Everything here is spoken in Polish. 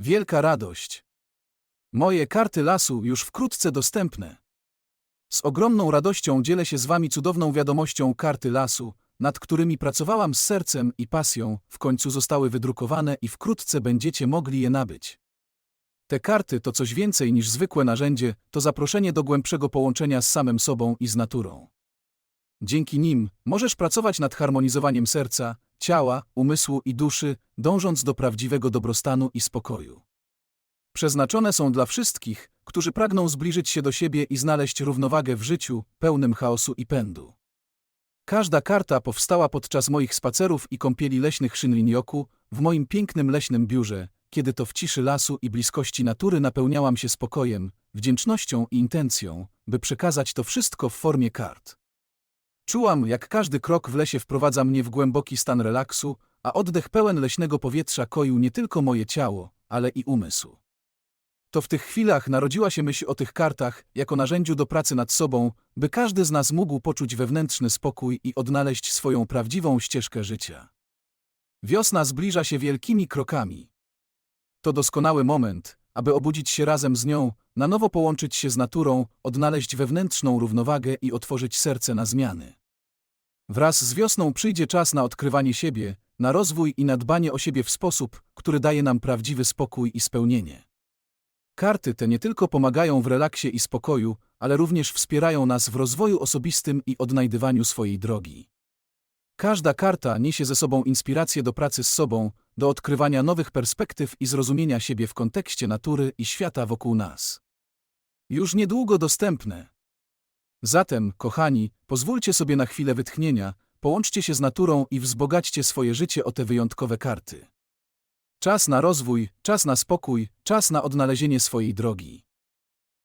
Wielka radość. Moje karty lasu już wkrótce dostępne. Z ogromną radością dzielę się z Wami cudowną wiadomością karty lasu, nad którymi pracowałam z sercem i pasją, w końcu zostały wydrukowane i wkrótce będziecie mogli je nabyć. Te karty to coś więcej niż zwykłe narzędzie, to zaproszenie do głębszego połączenia z samym sobą i z naturą. Dzięki nim możesz pracować nad harmonizowaniem serca, ciała, umysłu i duszy, dążąc do prawdziwego dobrostanu i spokoju. Przeznaczone są dla wszystkich, którzy pragną zbliżyć się do siebie i znaleźć równowagę w życiu, pełnym chaosu i pędu. Każda karta powstała podczas moich spacerów i kąpieli leśnych Shinrin-yoku w moim pięknym leśnym biurze, kiedy to w ciszy lasu i bliskości natury napełniałam się spokojem, wdzięcznością i intencją, by przekazać to wszystko w formie kart. Czułam, jak każdy krok w lesie wprowadza mnie w głęboki stan relaksu, a oddech pełen leśnego powietrza koił nie tylko moje ciało, ale i umysł. To w tych chwilach narodziła się myśl o tych kartach jako narzędziu do pracy nad sobą, by każdy z nas mógł poczuć wewnętrzny spokój i odnaleźć swoją prawdziwą ścieżkę życia. Wiosna zbliża się wielkimi krokami. To doskonały moment, aby obudzić się razem z nią, na nowo połączyć się z naturą, odnaleźć wewnętrzną równowagę i otworzyć serce na zmiany. Wraz z wiosną przyjdzie czas na odkrywanie siebie, na rozwój i na dbanie o siebie w sposób, który daje nam prawdziwy spokój i spełnienie. Karty te nie tylko pomagają w relaksie i spokoju, ale również wspierają nas w rozwoju osobistym i odnajdywaniu swojej drogi. Każda karta niesie ze sobą inspirację do pracy z sobą, do odkrywania nowych perspektyw i zrozumienia siebie w kontekście natury i świata wokół nas. Już niedługo dostępne. Zatem, kochani, pozwólcie sobie na chwilę wytchnienia, połączcie się z naturą i wzbogaćcie swoje życie o te wyjątkowe karty. Czas na rozwój, czas na spokój, czas na odnalezienie swojej drogi.